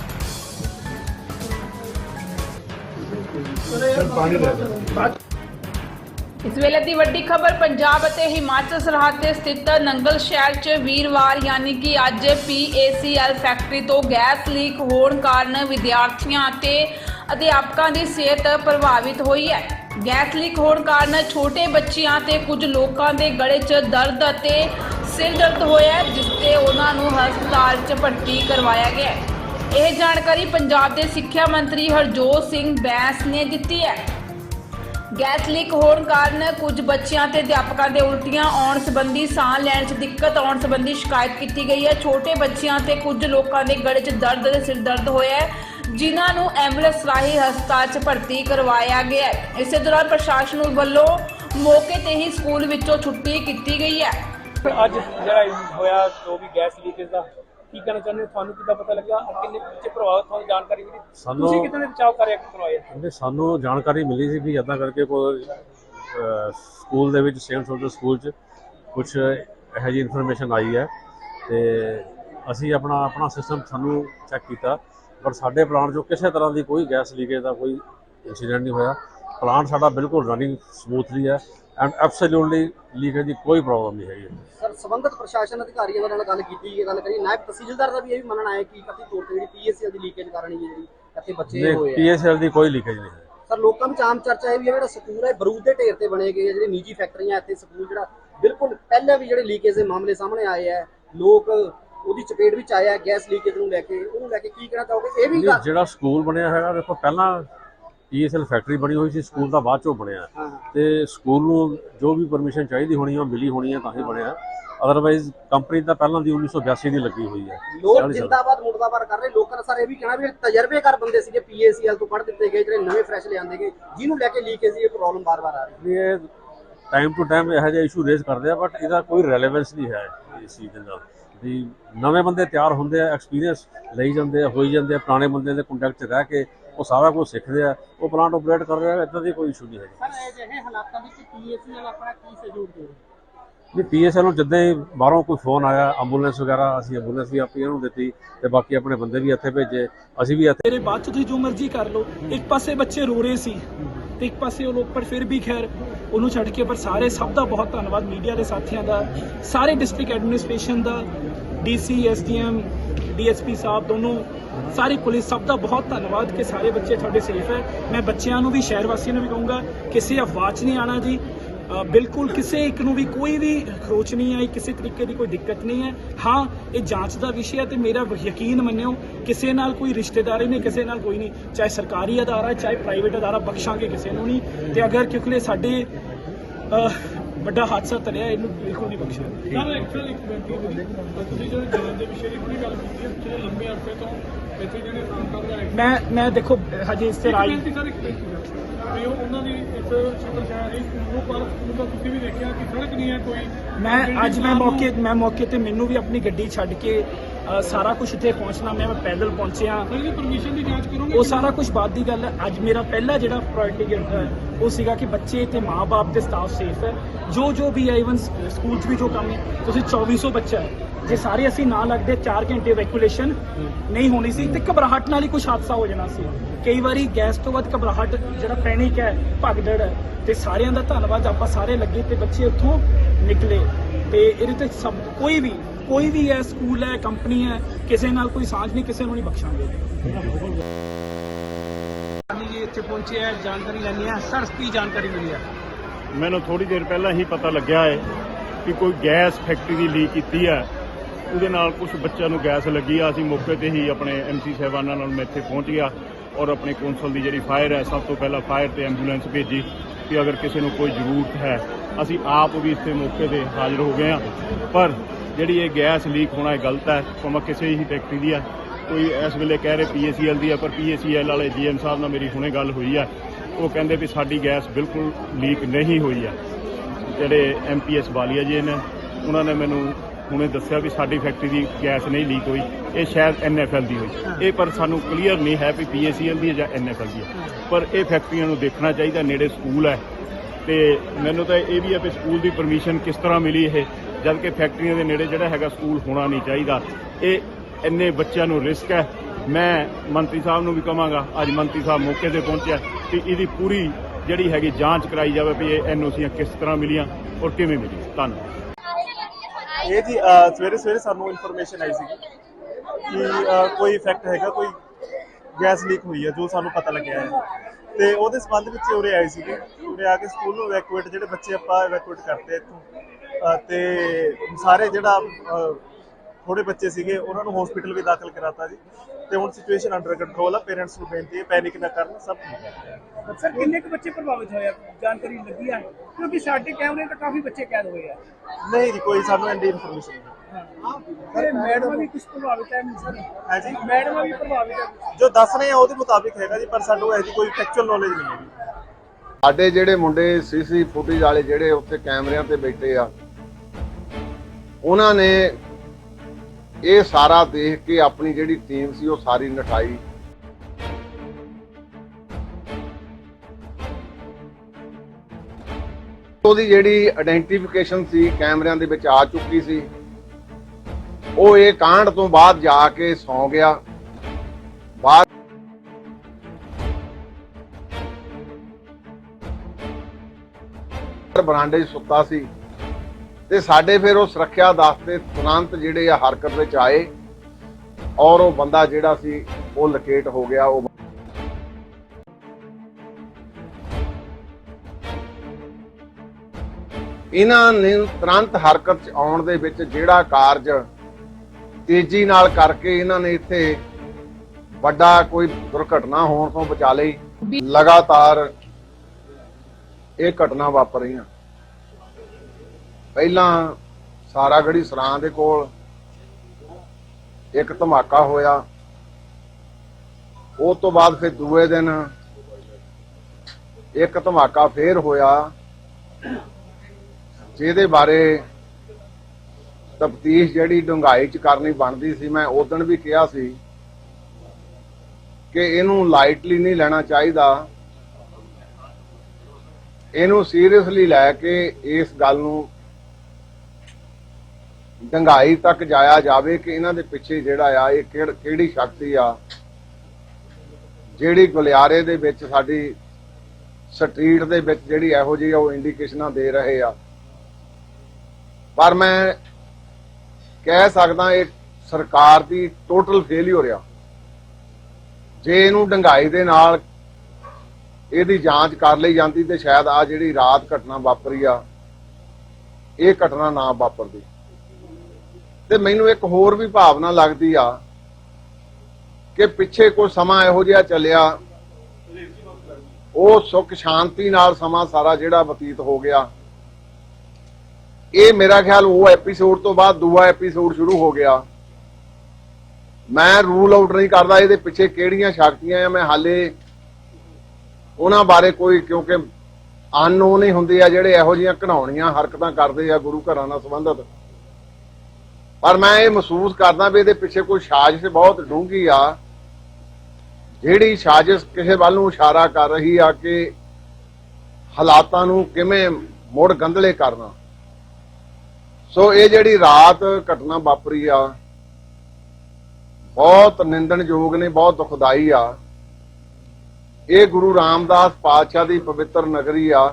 ਇਸ ਵੇਲੇ ਦੀ ਵੱਡੀ ਖਬਰ ਪੰਜਾਬ ਅਤੇ ਹਿਮਾਚਲ ਸਰਹੱਦ ਤੇ ਸਥਿਤ ਨੰਗਲ ਸ਼ਹਿਰ 'ਚ ਵੀਰਵਾਰ ਯਾਨੀ ਕਿ ਅੱਜ PACL ਫੈਕਟਰੀ ਤੋਂ ਗੈਸ ਲੀਕ ਹੋਣ ਕਾਰਨ ਵਿਦਿਆਰਥੀਆਂ ਅਤੇ ਅਧਿਆਪਕਾਂ ਦੀ ਸਿਹਤ ਪ੍ਰਭਾਵਿਤ ਹੋਈ ਹੈ। ਗੈਸ ਲੀਕ ਹੋਣ ਕਾਰਨ ਛੋਟੇ ਬੱਚਿਆਂ ਤੇ ਕੁਝ ਲੋਕਾਂ ਦੇ ਗਲੇ 'ਚ ਦਰਦ ਅਤੇ ਸਿਰ ਦਰਦ ਹੋਇਆ ਜਿਸ ਤੇ ਉਹਨਾਂ ਨੂੰ ਹਸਪਤਾਲ 'ਚ ਭਰਤੀ ਕਰਵਾਇਆ ਗਿਆ ਇਹ ਜਾਣਕਾਰੀ ਪੰਜਾਬ ਦੇ ਸਿੱਖਿਆ ਮੰਤਰੀ ਹਰਜੋਤ ਸਿੰਘ ਬੈਂਸ ਨੇ ਦਿੱਤੀ ਹੈ। ਗੈਸ ਲੀਕ ਹੋਣ ਕਾਰਨ ਕੁਝ ਬੱਚਿਆਂ ਤੇ ਅਧਿਆਪਕਾਂ ਦੇ ਉਲਟੀਆਂ ਆਉਣ ਸੰਬੰਧੀ ਸਾਹ ਲੈਣ 'ਚ ਦਿੱਕਤ ਆਉਣ ਸੰਬੰਧੀ ਸ਼ਿਕਾਇਤ ਕੀਤੀ ਗਈ ਹੈ। ਛੋਟੇ ਬੱਚਿਆਂ ਤੇ ਕੁਝ ਲੋਕਾਂ ਦੇ ਗਲੇ 'ਚ ਦਰਦ ਤੇ ਸਿਰ ਦਰਦ ਹੋਇਆ ਹੈ, ਜਿਨ੍ਹਾਂ ਨੂੰ ਐਂਬੂਲੈਂਸ ਰਾਹੀਂ ਹਸਪਤਾਲ 'ਚ ਭਰਤੀ ਕਰਵਾਇਆ ਗਿਆ ਹੈ। ਇਸੇ ਦੌਰਾਨ ਪ੍ਰਸ਼ਾਸਨ ਵੱਲੋਂ ਮੌਕੇ ਤੇ ਹੀ ਸਕੂਲ ਵਿੱਚੋਂ ਛੁੱਟੀ ਕੀਤੀ ਗਈ ਹੈ। ਅੱਜ ਜਿਹੜਾ ਹੋਇਆ ਜੋ ਵੀ ਗੈਸ ਲੀਕੇਜ ਦਾ ਕੀ ਕਹਿਣਾ ਚਾਹੁੰਦੇ ਹੋ? ਤੁਹਾਨੂੰ ਕਿੱਦਾਂ ਪਤਾ ਲੱਗਾ ਔਰ ਕਿੰਨੇ ਬੱਚੇ ਪ੍ਰਭਾਵਿਤ ਹੋਣ ਜਾਣਕਾਰੀ ਮਿਲੀ? ਸਾਨੂੰ- ਤੁਸੀਂ ਕਿਤਨੇ ਬਚਾਅ ਕਰਿਆ ਕਰਵਾਇਆ ਕਿਉਂਕਿ ਸਾਨੂੰ ਜਾਣਕਾਰੀ ਮਿਲੀ ਸੀ ਕਿ ਇਦਾਂ ਕਰਕੇ ਕੋਈ ਅਹ, ਸਕੂਲ ਦੇ ਵਿੱਚ ਸੇਂਟ ਸੋਲਜਰ ਸਕੂਲ 'ਚ ਕੁਝ ਇਹੋ ਜਿਹੀ ਇਨਫੋਰਮੇਸ਼ਨ ਆਈ ਹੈ ਤੇ ਅਸੀਂ ਆਪਣਾ ਆਪਣਾ ਸਿਸਟਮ ਸਾਨੂੰ ਚੈੱਕ ਕੀਤਾ। ਪਰ ਸਾਡੇ ਪਲਾਂਟ 'ਚੋਂ ਕਿਸੇ ਤਰ੍ਹਾਂ ਦੀ ਕੋਈ ਗੈਸ ਲੀਕੇਜ ਦਾ ਕੋਈ ਇਨਸੀਡੈਂਟ ਨਹੀਂ ਹੋਇਆ। ਪਲਾਂਟ ਸਾਡਾ ਬਿਲਕੁਲ ਰਨਿੰਗ ਸਮੂਥਲੀ ਹੈ ਐਂਡ ਐਬਸੋਲੂਟਲੀ ਲੀਕੇਜ ਦੀ ਕੋਈ ਪ੍ਰੋਬਲਮ ਨਹੀਂ ਹੈਗੀ। ਸਰ ਸੰਬੰਧਿਤ ਪ੍ਰਸ਼ਾਸਨ ਅਧਿਕਾਰੀਆਂ ਨਾਲ ਗੱਲ ਕੀਤੀ ਇਹ ਗੱਲ ਕਰੀ। ਨਾਇਬ ਤਹਿਸੀਲਦਾਰ ਦਾ ਵੀ ਇਹ ਵੀ ਮੰਨਣਾ ਹੈ ਕਿ ਕਥਿਤ ਤੌਰ ਤੇ ਜਿਹੜੀ ਪੀਐਸਸੀਐਲ ਦੀ ਲੀਕੇਜ ਕਾਰਨ ਹੀ ਜਿਹੜੀ ਇੱਥੇ ਬੱਚੇ ਹੋਏ ਆ। ਪੀਐਸਐਲ ਦੀ ਕੋਈ ਲੀਕੇਜ ਨਹੀਂ ਹੈ। ਸਰ ਲੋਕਾਂ ਵਿੱਚ ਆਮ ਚਰਚਾ ਇਹ ਵੀ ਹੈ ਜਿਹੜਾ ਸਕੂਲ ਹੈ ਬਰੂਦ ਦੇ ਢੇਰ ਤੇ ਬਣੇ ਗਏ ਜਿਹੜੇ ਨਿੱਜੀ ਫੈਕਟਰੀਆਂ ਇੱਥੇ ਸਕੂਲ ਜਿਹੜਾ ਬਿਲਕੁਲ ਪਹਿਲਾਂ ਵੀ ਜਿਹੜੇ ਲੀਕੇਜ ਦੇ ਮਾਮਲੇ ਸਾਹਮਣੇ ਆਏ ਆ ਲੋਕ ਉਹਦੀ ਚਪੇਟ ਵਿੱਚ ਆਏ ਆ ਗੈਸ ਲੀਕੇਜ ਨੂੰ ਲੈ ਕੇ ਉਹਨੂੰ ਲੈ ਕੇ ਕੀ ਕਹਿਣਾ ਚਾਹੋਗੇ? ਇਹ ਵੀ ਜਿਹੜਾ ਸਕੂਲ ਬਣਿਆ ਹੈਗਾ ਦੇਖੋ ਪਹਿਲਾਂ ਪੀਐਸਐਲ ਫੈਕਟਰੀ ਬਣੀ ਹੋਈ ਸੀ ਸਕੂਲ ਦਾ ਬਾਅਦ ਚੋਂ ਬਣਿਆ। ਤੇ ਸਕੂਲ ਨੂੰ ਜੋ ਵੀ ਪਰਮਿਸ਼ਨ ਚਾਹੀਦੀ ਹੋਣੀ ਉਹ ਮਿਲੀ ਹੋਣੀ ਹੈ ਤਾਂ ਹੀ ਬਣਿਆ। ਅਦਰਵਾਈਜ਼ ਕੰਪਨੀ ਤਾਂ ਪਹਿਲਾਂ ਦੀ 1982 ਦੀ ਲੱਗੀ ਹੋਈ ਹੈ ਲੋਕ 40 ਸਾਲ। ਜਿੰਦਾਬਾਦ ਮੁਰਦਾਬਾਦ ਕਰ ਰਹੇ। ਲੋਕਾਂ ਦਾ ਸਰ ਇਹ ਵੀ ਕਹਿਣਾ ਵੀ ਤਜਰਬੇਕਾਰ ਬੰਦੇ ਸੀਗੇ ਪੀਏਸੀਐਲ ਤੋਂ ਪੜ੍ਹ ਦਿੱਤੇ ਗਏ ਜਿਹੜੇ ਨਵੇਂ ਫਰੈਸ਼ ਲਿਆਂਦੇ ਗਏ। ਜਿਹਨੂੰ ਲੈ ਕੇ ਲੀਕੇਜ ਦੀ ਇਹ ਪ੍ਰੋਬਲਮ ਬਾਰ-ਬਾਰ ਆ ਰਹੀ ਹੈ। ਟਾਈਮ ਟੂ ਟਾਈਮ ਇਹੋ ਜਿਹਾ ਇਸ਼ੂ ਰੇਜ਼ ਕਰਦੇ ਆ ਬਟ ਇਹਦਾ ਕੋਈ ਰੈਲੇਵੈਂਸ ਨਹੀਂ ਹੈ ਇਸ ਚੀਜ਼ ਦੇ ਨਾਲ। ਵੀ ਨਵੇਂ ਬੰਦੇ ਤਿਆਰ ਹੁੰਦੇ ਆ ਐਕਸਪੀਰੀਅੰਸ ਲਈ ਜਾਂਦੇ ਆ ਹੋਈ ਜਾਂਦੇ ਆ ਪੁਰਾਣੇ ਬੰਦੇ ਦੇ ਕੰਟੈਕਟ 'ਚ ਰਹਿ ਕੇ ਉਹ ਸਾਰਾ ਕੁਝ ਸਿੱਖਦੇ ਆ ਉਹ ਪਲਾਂਟ ਆਪਰੇਟ ਕਰ ਰਿਹਾ ਇਦਾਂ ਦੀ ਕੋਈ ਇਸ਼ੂ ਨਹੀਂ ਹੈਗਾ। ਸਰ ਅਜਿਹੇ ਹਾਲਾਤਾਂ ਵਿੱਚ ਪੀਏਸੀਐਲ ਆਪਣਾ ਕੀ ਸਹਿਯੋਗ ਦੇ ਵੀ ਪੀਐਸਐਲ ਨੂੰ ਜਿੱਦਾਂ ਹੀ ਬਾਹਰੋਂ ਕੋਈ ਫੋਨ ਆਇਆ ਐਂਬੂਲੈਂਸ ਵਗੈਰਾ ਅਸੀਂ ਐਂਬੂਲੈਂਸ ਵੀ ਆਪੀ ਇਹਨੂੰ ਦਿੱਤੀ ਤੇ ਬਾਕੀ ਆਪਣੇ ਬੰਦੇ ਵੀ ਇੱਥੇ ਭੇਜੇ ਅਸੀਂ ਵੀ ਇੱਥੇ ਤੇਰੇ ਬਾਅਦ ਚ ਤੁਸੀਂ ਜੋ ਮਰਜ਼ੀ ਕਰ ਲਓ ਇੱਕ ਪਾਸੇ ਬੱਚੇ ਰੋ ਰਹੇ ਸੀ ਤੇ ਇੱਕ ਪਾਸੇ ਉਹ ਲੋਕ ਪਰ ਫਿਰ ਵੀ ਖੈਰ ਉਹਨੂੰ ਛੱਡ ਕੇ, ਪਰ ਸਾਰੇ ਸਭ ਦਾ ਬਹੁਤ ਧੰਨਵਾਦ ਮੀਡੀਆ ਦੇ ਸਾਥੀਆਂ ਦਾ, ਸਾਰੇ ਡਿਸਟ੍ਰਿਕਟ ਐਡਮਿਨਿਸਟ੍ਰੇਸ਼ਨ ਦਾ ਡੀਸੀ ਐਸਡੀਐਮ ਡੀਐਸਪੀ ਸਾਹਿਬ ਦੋਨੋਂ, ਸਾਰੀ ਪੁਲਿਸ ਸਭ ਦਾ ਬਹੁਤ ਧੰਨਵਾਦ ਕਿ ਸਾਰੇ ਬੱਚੇ ਤੁਹਾਡੇ ਸੇਫ ਹੈ। ਮੈਂ ਬੱਚਿਆਂ ਨੂੰ ਵੀ, ਸ਼ਹਿਰ ਵਾਸੀਆਂ ਨੂੰ ਵੀ ਕਹੂੰਗਾ, ਕਿਸੇ ਅਫਵਾਹ 'ਚ ਨਹੀਂ ਆਣਾ ਜੀ। ਬਿਲਕੁਲ ਕਿਸੇ ਇੱਕ ਨੂੰ ਵੀ ਕੋਈ ਵੀ ਖਰੋਚ ਨਹੀਂ ਆਈ, ਕਿਸੇ ਤਰੀਕੇ ਦੀ ਕੋਈ ਦਿੱਕਤ ਨਹੀਂ ਹੈ। ਹਾਂ, ਇਹ ਜਾਂਚ ਦਾ ਵਿਸ਼ਾ ਹੈ ਤੇ ਮੇਰਾ ਯਕੀਨ ਮੰਨਿਓ, ਕਿਸੇ ਨਾਲ ਕੋਈ ਰਿਸ਼ਤੇਦਾਰੀ ਨਹੀਂ, ਕਿਸੇ ਨਾਲ ਕੋਈ ਨਹੀਂ। ਚਾਹੇ ਸਰਕਾਰੀ ਅਦਾਰਾ ਚਾਹੇ ਪ੍ਰਾਈਵੇਟ ਅਦਾਰਾ, ਬਖਸ਼ਾਂਗੇ ਕਿਸੇ ਨੂੰ ਨਹੀਂ। ਤੇ ਅਗਰ ਕਿਉਂਕਿ ਸਾਡੇ ਵੱਡਾ ਹਾਦਸਾ ਤਰਿਆ ਇਹਨੂੰ ਬਿਲਕੁਲ ਨਹੀਂ ਬਖਸ਼ਿਆ। ਸਰ ਐਕਚੁਅਲ ਇੱਕ ਹੈ ਜੀ ਤੁਸੀਂ ਜਿਹੜੇ ਜਾਣ ਦੇ ਵਿਸ਼ੇ ਦੀ ਹੁਣੇ ਗੱਲ ਕੀਤੀ ਹੈ ਜਿਹੜੇ ਲੰਬੇ ਅਰਸੇ ਤੋਂ ਇੱਥੇ ਜਿਹੜੇ ਕੰਮ ਕਰ ਰਹੇ ਹੈ ਮੈਂ ਮੈਂ ਦੇਖੋ ਹਜੇ ਇਸ ਤੇ ਸਰ ਇੱਕ ਵੀ ਉਹ ਉਹਨਾਂ ਦੀ ਇੱਕ ਸ਼ਕਲ ਸ਼ਾਇਰ ਹੈ ਸਕੂਲ ਪਰ ਸਕੂਲ ਦਾ ਤੁਸੀਂ ਵੀ ਦੇਖਿਆ ਕਿ ਸੜਕ ਨਹੀਂ ਹੈ ਕੋਈ। ਮੈਂ ਅੱਜ ਮੈਂ ਮੌਕੇ ਮੈਂ ਮੌਕੇ ਤੇ ਮੈਨੂੰ ਵੀ ਆਪਣੀ ਗੱਡੀ ਛੱਡ ਕੇ ਸਾਰਾ ਕੁਝ ਇੱਥੇ ਪਹੁੰਚਣਾ ਮੈਂ ਪੈਦਲ ਪਹੁੰਚਿਆ। ਸਰ ਇਹਦੀ ਪਰਮਿਸ਼ਨ ਦੀ ਜਾਂਚ ਕਰੋਗੇ ਉਹ ਸਾਰਾ ਕੁਝ ਬਾਅਦ ਦੀ ਗੱਲ ਹੈ। ਅੱਜ ਮੇਰਾ ਪਹਿਲਾ ਜਿਹੜਾ ਪ੍ਰਾਇੋਰਟੀ ਉਹ ਸੀਗਾ ਕਿ ਬੱਚੇ ਤੇ ਮਾਪੇ ਤੇ ਸਟਾਫ ਸੇਫ ਹੈ। ਜੋ ਜੋ ਵੀ ਹੈ ਇਵਨ ਸਕੂਲ 'ਚ ਵੀ ਜੋ ਕੰਮ ਹੈ ਤੁਸੀਂ 2400 ਬੱਚਾ ਹੈ। ਜੇ ਸਾਰੇ ਅਸੀਂ ਨਾ ਲੱਗਦੇ 4 ਘੰਟੇ ਵੈਕੂਲੇਸ਼ਨ ਨਹੀਂ ਹੋਣੀ ਸੀ ਤੇ ਘਬਰਾਹਟ ਨਾਲ ਹੀ ਕੁਝ ਹਾਦਸਾ ਹੋ ਜਾਣਾ ਸੀ। ਕਈ ਵਾਰੀ ਗੈਸ ਤੋਂ ਬਾਅਦ ਘਬਰਾਹਟ ਜਿਹੜਾ ਪੈਨਿਕ ਹੈ ਭਗਦੜ ਹੈ। ਤੇ ਸਾਰਿਆਂ ਦਾ ਧੰਨਵਾਦ ਆਪਾਂ ਸਾਰੇ ਲੱਗੇ ਤੇ ਬੱਚੇ ਉੱਥੋਂ ਨਿਕਲੇ। ਤੇ ਇਹਦੇ ਤੇ ਸਭ ਕੋਈ ਵੀ ਕੋਈ ਵੀ ਹੈ ਸਕੂਲ ਹੈ ਕੰਪਨੀ ਹੈ ਕਿਸੇ ਨਾਲ ਕੋਈ ਸਾਂਝ ਨਹੀਂ ਕਿਸੇ ਨੂੰ ਨਹੀਂ ਬਖਸ਼ਾਂਗੇ। ਜੀ ਇੱਥੇ ਪਹੁੰਚੇ ਹੈ ਜਾਣਕਾਰੀ ਲੈਣੀ ਹੈ ਸਰ ਕੀ ਜਾਣਕਾਰੀ ਮਿਲੀ ਹੈ। ਮੈਨੂੰ ਥੋੜੀ ਦੇਰ ਪਹਿਲਾਂ ਹੀ ਪਤਾ ਲੱਗਿਆ ਹੈ ਕਿ ਕੋਈ ਗੈਸ ਫੈਕਟਰੀ ਦੀ ਲੀਕ ਕੀਤੀ ਹੈ। ਉਹਦੇ ਨਾਲ ਕੁਝ ਬੱਚਿਆਂ ਨੂੰ ਗੈਸ ਲੱਗੀ ਆ। ਅਸੀਂ ਮੌਕੇ ਤੇ ਹੀ ਆਪਣੇ ਐਮਸੀ ਸਾਹਿਬਾਨਾਂ ਨਾਲ ਮੈਂ ਇੱਥੇ ਪਹੁੰਚ ਗਿਆ ਔਰ ਆਪਣੇ ਕੌਂਸਲ ਦੀ ਜਿਹੜੀ ਫਾਇਰ ਹੈ ਸਭ ਤੋਂ ਪਹਿਲਾਂ ਫਾਇਰ ਤੇ ਐਂਬੂਲੈਂਸ ਭੇਜੀ ਕਿ ਅਗਰ ਕਿਸੇ ਨੂੰ ਕੋਈ ਜ਼ਰੂਰਤ ਹੈ ਅਸੀਂ ਆਪ ਵੀ ਇੱਥੇ ਮੌਕੇ ਤੇ ਹਾਜ਼ਰ ਹੋ ਗਏ ਹਾਂ। ਪਰ ਜਿਹੜੀ ਇਹ ਗੈਸ ਲੀਕ ਹੋਣਾ ਇਹ ਗਲਤ ਹੈ ਭਾਵੇਂ ਕਿਸੇ ਹੀ ਫੈਕਟਰੀ ਦੀ ਹੈ। ਕੋਈ ਇਸ ਵੇਲੇ ਕਹਿ ਰਹੇ ਪੀਏਸੀਐਲ ਦੀ ਹੈ ਪਰ ਪੀਏਸੀਐਲ ਵਾਲੇ ਜੀਐਮ ਸਾਹਿਬ ਨਾਲ ਮੇਰੀ ਹੁਣੇ ਗੱਲ ਹੋਈ ਹੈ। ਉਹ ਕਹਿੰਦੇ ਵੀ ਸਾਡੀ ਗੈਸ ਬਿਲਕੁਲ ਲੀਕ ਨਹੀਂ ਹੋਈ ਹੈ। ਜਿਹੜੇ ਐਮਪੀਐਸ ਵਾਲੀਆ ਜੀ ਨੇ ਉਹਨਾਂ ਨੇ ਮੈਨੂੰ ਹੁਣੇ ਦੱਸਿਆ ਵੀ ਸਾਡੀ ਫੈਕਟਰੀ ਦੀ ਗੈਸ ਨਹੀਂ ਲੀਕ ਹੋਈ। ਇਹ ਸ਼ਾਇਦ ਐਨਐਫਐਲ ਦੀ ਹੋਈ। ਇਹ ਪਰ ਸਾਨੂੰ ਕਲੀਅਰ ਨਹੀਂ ਹੈ ਵੀ ਪੀਏਸੀਐਲ ਦੀ ਹੈ ਜਾਂ ਐਨਐਫਐਲ ਦੀ ਹੈ। ਪਰ ਇਹ ਫੈਕਟਰੀਆਂ ਨੂੰ ਦੇਖਣਾ ਚਾਹੀਦਾ ਨੇੜੇ ਸਕੂਲ ਹੈ। ਤੇ ਮੈਨੂੰ ਤਾਂ ਇਹ ਵੀ ਹੈ ਵੀ ਸਕੂਲ ਦੀ ਪਰਮਿਸ਼ਨ ਕਿਸ ਤਰ੍ਹਾਂ ਮਿਲੀ ਇਹ ਜਦ ਕਿ ਫੈਕਟਰੀਆਂ ਦੇ ਨੇੜੇ ਜਿਹੜਾ ਹੈਗਾ ਸਕੂਲ ਹੋਣਾ ਨਹੀਂ ਚਾਹੀਦਾ। ਇਹ ਇੰਨੇ ਬੱਚਿਆਂ ਨੂੰ ਰਿਸਕ ਹੈ। ਮੈਂ ਮੰਤਰੀ ਸਾਹਿਬ ਨੂੰ ਵੀ ਕਹਾਂਗਾ, ਅੱਜ ਮੰਤਰੀ ਸਾਹਿਬ ਮੌਕੇ ਤੇ ਪਹੁੰਚਿਆ, ਕਿ ਇਹਦੀ ਪੂਰੀ ਜਿਹੜੀ ਹੈਗੀ ਜਾਂਚ ਕਰਾਈ ਜਾਵੇ ਵੀ ਇਹ ਐਨਓਸੀਆਂ ਕਿਸ ਤਰ੍ਹਾਂ ਮਿਲੀਆਂ ਔਰ ਕਿਵੇਂ ਮਿਲੀਆਂ। ਧੰਨਵਾਦ। ਇਹ ਜੀ ਸਵੇਰੇ ਸਵੇਰੇ ਸਾਨੂੰ ਇਨਫੋਰਮੇਸ਼ਨ ਆਈ ਸੀ ਕਿ ਕੋਈ ਇਫੈਕਟ ਹੈਗਾ, ਕੋਈ ਗੈਸ ਲੀਕ ਹੋਈ ਹੈ, ਜੋ ਸਾਨੂੰ ਪਤਾ ਲੱਗਿਆ ਹੈ। ਤੇ ਉਹਦੇ ਸੰਬੰਧ ਵਿੱਚ ਉਰੇ ਆਏ ਸੀਗੇ। ਉਰੇ ਆ ਕੇ ਸਕੂਲ ਨੂੰ ਇਵੈਕੂਏਟ ਜਿਹੜੇ ਬੱਚੇ ਆਪਾਂ ਇਵੈਕੂਏਟ ਕਰਤੇ ਇੱਥੋਂ। ਤੇ ਸਾਰੇ ਜਿਹੜਾ ਥੋੜੇ ਬੱਚੇ ਸੀਗੇ ਉਹਨਾਂ ਨੂੰ ਹਸਪੀਟਲ ਵੀ ਦਾਖਲ ਕਰਾਤਾ ਜੀ। ਤੇ ਹੁਣ ਸਿਚੁਏਸ਼ਨ ਅੰਡਰ ਕੰਟਰੋਲ ਆ ਪੇਰੈਂਟਸ ਨੂੰ ਬੇਨਤੀ ਹੈ ਪੈਨਿਕ ਨਾ ਕਰਨ ਸਭ ਠੀਕ ਹੈ। ਸਰ ਕਿੰਨੇ ਕੁ ਬੱਚੇ ਪ੍ਰਭਾਵਿਤ ਹੋਏ ਆ? ਜਾਣਕਾਰੀ ਲੱਗੀ ਆ? ਕਿਉਂਕਿ ਸਾਡੇ ਕੈਮਰੇ ਤੇ ਕਾਫੀ ਬੱਚੇ ਕੈਦ ਹੋਏ ਆ। ਨਹੀਂ ਜੀ ਕੋਈ ਸਾਨੂੰ ਐਂਡੀ ਇਨਫੋਰਮੇਸ਼ਨ ਨਹੀਂ। ਤੇ ਮੈਡਮ ਵੀ ਕੁਝ ਪ੍ਰਭਾਵਿਤ ਹੈ ਸਰ। ਹੈ ਜੀ ਮੈਡਮ ਵੀ ਪ੍ਰਭਾਵਿਤ ਹੈ। ਜੋ ਦੱਸ ਰਹੇ ਆ ਉਹਦੇ ਮੁਤਾਬਿਕ ਹੈਗਾ ਜੀ ਪਰ ਸਾਨੂੰ ਇਹਦੀ ਕੋਈ ਫੈਕਚੁਅਲ ਨੌਲੇਜ ਨਹੀਂ ਹੈਗੀ। ਸਾਡੇ ਜਿਹੜੇ ਮੁੰਡੇ ਸੀਸੀ ਫੁਟੇਜ ਵਾਲੇ ਜਿਹੜੇ ਉੱਥੇ ਕੈਮਰਿਆਂ ਤੇ ਬੈਠੇ ਆ ਉਹਨਾਂ ਨੇ ਇਹ ਸਾਰਾ ਦੇਖ ਕੇ ਆਪਣੀ ਜਿਹੜੀ ਟੀਮ ਸੀ ਉਹ ਸਾਰੀ ਨਠਾਈ। ਉਹਦੀ ਜਿਹੜੀ ਆਇਡੈਂਟੀਫਿਕੇਸ਼ਨ ਸੀ ਕੈਮਰਿਆਂ ਦੇ ਵਿੱਚ ਆ ਚੁੱਕੀ ਸੀ। ਉਹ ਇਹ ਕਾਂਡ ਤੋਂ ਬਾਅਦ ਜਾ ਕੇ ਸੌ ਗਿਆ। ਬਾਅਦ ਬਰਾਂਡੇ 'ਚ ਸੁੱਤਾ ਸੀ ਤੇ ਸਾਡੇ ਫਿਰ ਉਹ ਸੁਰੱਖਿਆ ਦਸਤੇ ਤੁਰੰਤ ਜਿਹੜੇ ਆ ਹਰਕਤ ਵਿੱਚ ਆਏ ਔਰ ਉਹ ਬੰਦਾ ਜਿਹੜਾ ਸੀ ਉਹ ਲਕੇਟ ਹੋ ਗਿਆ। ਉਹ ਇਹਨਾਂ ਨੇ ਤੁਰੰਤ ਹਰਕਤ 'ਚ ਆਉਣ ਦੇ ਵਿੱਚ ਜਿਹੜਾ ਕਾਰਜ ਤੇਜ਼ੀ ਨਾਲ ਕਰਕੇ ਇਹਨਾਂ ਨੇ ਇੱਥੇ ਵੱਡਾ ਕੋਈ ਦੁਰਘਟਨਾ ਹੋਣ ਤੋਂ ਬਚਾ ਲਈ। ਲਗਾਤਾਰ ਇਹ ਘਟਨਾ ਵਾਪਰ ਰਹੀਆਂ ਪਹਿਲਾਂ ਸਾਰਾਗੜੀ ਸਰਾਂ ਦੇ ਕੋਲ ਇੱਕ ਧਮਾਕਾ ਹੋਇਆ। ਉਸ ਤੋਂ ਬਾਅਦ ਫਿਰ ਦੂਏ ਦਿਨ ਇੱਕ ਧਮਾਕਾ ਫੇਰ ਹੋਇਆ। ਜਿਹਦੇ ਬਾਰੇ ਤਫਤੀਸ਼ ਜਿਹੜੀ ਡੂੰਘਾਈ ਚ ਕਰਨੀ ਬਣਦੀ ਸੀ, ਮੈਂ ਉਦੋਂ ਵੀ ਕਿਹਾ ਸੀ ਕਿ ਇਹਨੂੰ ਲਾਈਟਲੀ ਨਹੀਂ ਲੈਣਾ ਚਾਹੀਦਾ। ਇਹਨੂੰ ਸੀਰੀਅਸਲੀ ਲੈ ਕੇ ਇਸ ਗੱਲ ਨੂੰ ਡੰਗਾਈ ਤੱਕ ਜਾਇਆ ਜਾਵੇ ਕਿ ਇਹਨਾਂ ਦੇ ਪਿੱਛੇ ਜਿਹੜਾ ਆ, ਇਹ ਕਿਹੜੀ ਸ਼ਕਤੀ ਆ, ਜਿਹੜੀ ਗੁਲਿਆਰੇ ਦੇ ਵਿੱਚ ਸਾਡੀ ਸਟਰੀਟ ਦੇ ਵਿੱਚ ਜਿਹੜੀ ਇਹੋ ਜਿਹੀ ਉਹ ਇੰਡੀਕੇਸ਼ਨਾਂ ਦੇ ਰਹੇ ਆ। ਪਰ ਮੈਂ ਕਹਿ ਸਕਦਾ ਇਹ ਸਰਕਾਰ ਦੀ ਟੋਟਲ ਫੇਲਿਅਰ ਆ ਜੇ ਇਹਨੂੰ ਡੰਗਾਈ ਦੇ ਨਾਲ ਇਹਦੀ ਜਾਂਚ ਕਰ ਲਈ ਜਾਂਦੀ ਤੇ ਸ਼ਾਇਦ ਆ ਜਿਹੜੀ ਰਾਤ ਘਟਨਾ ਵਾਪਰੀ ਆ, ਇਹ ਘਟਨਾ ਨਾ ਵਾਪਰਦੀ। ਤੇ ਮੈਨੂੰ ਇੱਕ ਹੋਰ ਵੀ ਭਾਵਨਾ ਲੱਗਦੀ ਆ ਕਿ ਪਿੱਛੇ ਕੋਈ ਸਮਾਂ ਇਹੋ ਜਿਹਾ ਚੱਲਿਆ, ਉਹ ਸੁੱਖ ਸ਼ਾਂਤੀ ਨਾਲ ਸਮਾਂ ਸਾਰਾ ਜਿਹੜਾ ਬਤੀਤ ਹੋ ਗਿਆ। ਇਹ ਮੇਰਾ ਖਿਆਲ ਉਹ ਐਪੀਸੋਡ ਤੋਂ ਬਾਅਦ ਦੂਆ ਐਪੀਸੋਡ ਸ਼ੁਰੂ ਹੋ ਗਿਆ। ਮੈਂ ਰੂਲ ਆਊਟ ਨਹੀਂ ਕਰਦਾ ਇਹਦੇ ਪਿੱਛੇ ਕਿਹੜੀਆਂ ਸ਼ਕਤੀਆਂ ਆ, ਮੈਂ ਹਾਲੇ ਉਹਨਾਂ ਬਾਰੇ ਕੋਈ, ਕਿਉਂਕਿ ਅਨਨੋਨ ਹੀ ਹੁੰਦੇ ਆ ਜਿਹੜੇ ਇਹੋ ਜਿਹੀਆਂ ਘਣਾਉਣੀਆਂ ਹਰਕਤਾਂ ਕਰਦੇ ਆ ਗੁਰੂ ਘਰਾਂ ਨਾਲ ਸੰਬੰਧਿਤ। ਪਰ ਮੈਂ ਇਹ ਮਹਿਸੂਸ ਕਰਦਾ ਵੀ ਇਹਦੇ ਪਿੱਛੇ ਕੋਈ ਸਾਜ਼ਿਸ਼ ਬਹੁਤ ਡੂੰਘੀ ਆ। ਜਿਹੜੀ ਸਾਜ਼ਿਸ਼ ਕਿਸੇ ਵੱਲ ਨੂੰ ਇਸ਼ਾਰਾ ਕਰ ਰਹੀ ਆ ਕਿ ਹਾਲਾਤਾਂ ਨੂੰ ਕਿਵੇਂ ਮੁੜ ਗੰਧਲੇ ਕਰਨਾ। ਸੋ ਇਹ ਜਿਹੜੀ ਰਾਤ ਘਟਨਾ ਵਾਪਰੀ ਆ, ਬਹੁਤ ਨਿੰਦਣਯੋਗ ਨੇ, ਬਹੁਤ ਦੁਖਦਾਈ ਆ। ਇਹ ਗੁਰੂ ਰਾਮਦਾਸ ਪਾਤਸ਼ਾਹ ਦੀ ਪਵਿੱਤਰ ਨਗਰੀ ਆ।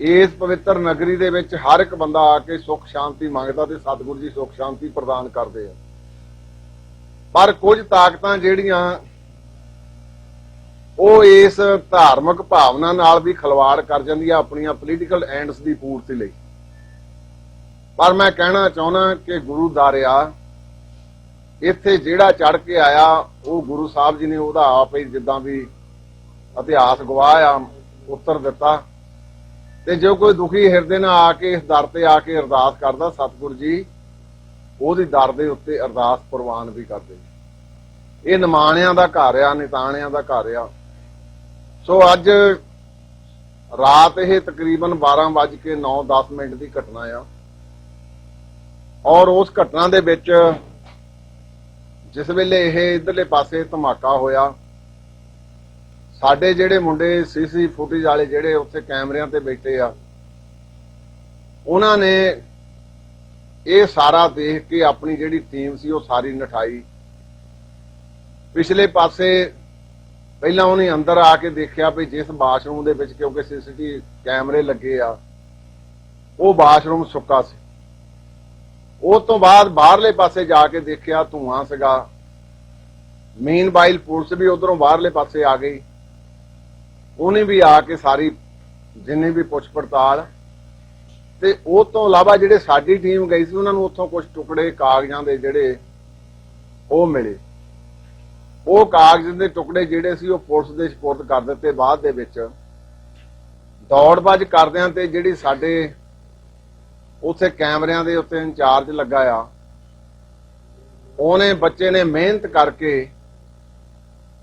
ਇਸ ਪਵਿੱਤਰ ਨਗਰੀ ਦੇ ਵਿੱਚ ਹਰ ਇੱਕ ਬੰਦਾ ਆ ਕੇ ਸੁਖ, ਸ਼ਾਂਤੀ ਮੰਗਦਾ ਤੇ ਸਤਿਗੁਰੂ ਜੀ ਸੁਖ, ਸ਼ਾਂਤੀ ਪ੍ਰਦਾਨ ਕਰਦੇ ਆ। ਪਰ ਕੁਝ ਤਾਕਤਾਂ ਜਿਹੜੀਆਂ, ਉਹ ਇਸ ਧਾਰਮਿਕ ਭਾਵਨਾ ਨਾਲ ਵੀ ਖਲਵਾੜ ਕਰ ਜਾਂਦੀਆਂ ਆਪਣੀਆਂ ਪੋਲੀਟੀਕਲ ਐਂਡਸ ਦੀ ਪੂਰਤੀ ਲਈ। ਪਰ ਮੈਂ ਕਹਿਣਾ ਚਾਹੁੰਦਾ ਕਿ ਗੁਰੂ ਦਾਰਿਆ, ਇੱਥੇ ਜਿਹੜਾ ਚੜ ਕੇ ਆਇਆ, ਉਹ ਗੁਰੂ ਸਾਹਿਬ ਜੀ ਨੇ ਉਹਦਾ ਆਪ ਹੀ ਜਿੱਦਾਂ ਵੀ ਇਤਿਹਾਸ ਗਵਾਹ ਆ, ਉੱਤਰ ਦਿੱਤਾ। ਤੇ ਜੋ ਕੋਈ ਦੁਖੀ ਹਿਰਦੇ ਨਾਲ ਆ ਕੇ ਇਸ ਦਰ ਤੇ ਆ ਕੇ ਅਰਦਾਸ ਕਰਦਾ, ਸਤਿਗੁਰ ਜੀ, ਉਹਦੀ ਦਰ ਦੇ ਉੱਤੇ ਅਰਦਾਸ ਪ੍ਰਵਾਨ ਵੀ ਕਰਦੇ ਇਹ ਨਿਮਾਣਿਆਂ ਦਾ ਘਰ ਆ, ਨਿਤਾਣਿਆਂ ਦਾ ਘਰ ਆ। ਸੋ ਅੱਜ ਰਾਤ ਇਹ ਤਕਰੀਬਨ 12 ਵੱਜ ਕੇ 9-10 ਮਿੰਟ ਦੀ ਘਟਨਾ ਆ। ਔਰ ਉਸ ਘਟਨਾ ਦੇ ਵਿੱਚ ਜਿਸ ਵੇਲੇ ਇਹ ਇਧਰਲੇ ਪਾਸੇ ਧਮਾਕਾ ਹੋਇਆ, ਸਾਡੇ ਜਿਹੜੇ ਮੁੰਡੇ ਸੀਸੀ ਫੁਟੇਜ ਵਾਲੇ ਜਿਹੜੇ ਉੱਥੇ ਕੈਮਰਿਆਂ ਤੇ ਬੈਠੇ ਆ, ਉਹਨਾਂ ਨੇ ਇਹ ਸਾਰਾ ਦੇਖ ਕੇ ਆਪਣੀ ਜਿਹੜੀ ਟੀਮ ਸੀ ਉਹ ਸਾਰੀ ਨਠਾਈ। ਪਿਛਲੇ ਪਾਸੇ ਪਹਿਲਾਂ ਉਹਨੇ ਅੰਦਰ ਆ ਕੇ ਦੇਖਿਆ ਵੀ ਜਿਸ ਬਾਥਰੂਮ ਦੇ ਵਿੱਚ ਕਿਉਂਕਿ ਸੀਸੀਟੀਵੀ ਕੈਮਰੇ ਲੱਗੇ ਆ, ਉਹ ਬਾਥਰੂਮ ਸੁੱਕਾ ਸੀ। ਉਸ ਤੋਂ ਬਾਅਦ ਬਾਹਰਲੇ ਪਾਸੇ ਜਾ ਕੇ ਦੇਖਿਆ ਧੂਆਂ ਸੀਗਾ। ਮੇਨ ਬਾਈਲ ਪੁਲਿਸ ਵੀ ਉਧਰੋਂ ਬਾਹਰਲੇ ਪਾਸੇ ਆ ਗਈ। ਉਹਨੇ ਵੀ ਆ ਕੇ ਸਾਰੀ ਜਿੰਨੇ ਵੀ ਪੁੱਛ ਪੜਤਾਲ ਤੇ ਉਹ ਤੋਂ ਇਲਾਵਾ ਜਿਹੜੇ ਸਾਡੀ ਟੀਮ ਗਈ ਸੀ, ਉਹਨਾਂ ਨੂੰ ਉੱਥੋਂ ਕੁਝ ਟੁਕੜੇ, ਕਾਗਜ਼ਾਂ ਦੇ ਜਿਹੜੇ ਉਹ ਮਿਲੇ। ਉਹ ਕਾਗਜ਼ ਦੇ ਟੁਕੜੇ ਜਿਹੜੇ ਸੀ, ਉਹ ਪੁਲਿਸ ਦੇ ਸਪੁਰਦ ਕਰ ਦਿੱਤੇ ਬਾਅਦ ਦੇ ਵਿੱਚ। ਦੌੜਬਾਜ਼ ਕਰਦਿਆਂ ਤੇ ਜਿਹੜੀ ਸਾਡੇ ਉੱਥੇ ਕੈਮਰਿਆਂ ਦੇ ਉੱਤੇ ਇੰਚਾਰਜ ਲੱਗਾ ਆ। ਉਹਨੇ, ਬੱਚੇ ਨੇ ਮਿਹਨਤ ਕਰਕੇ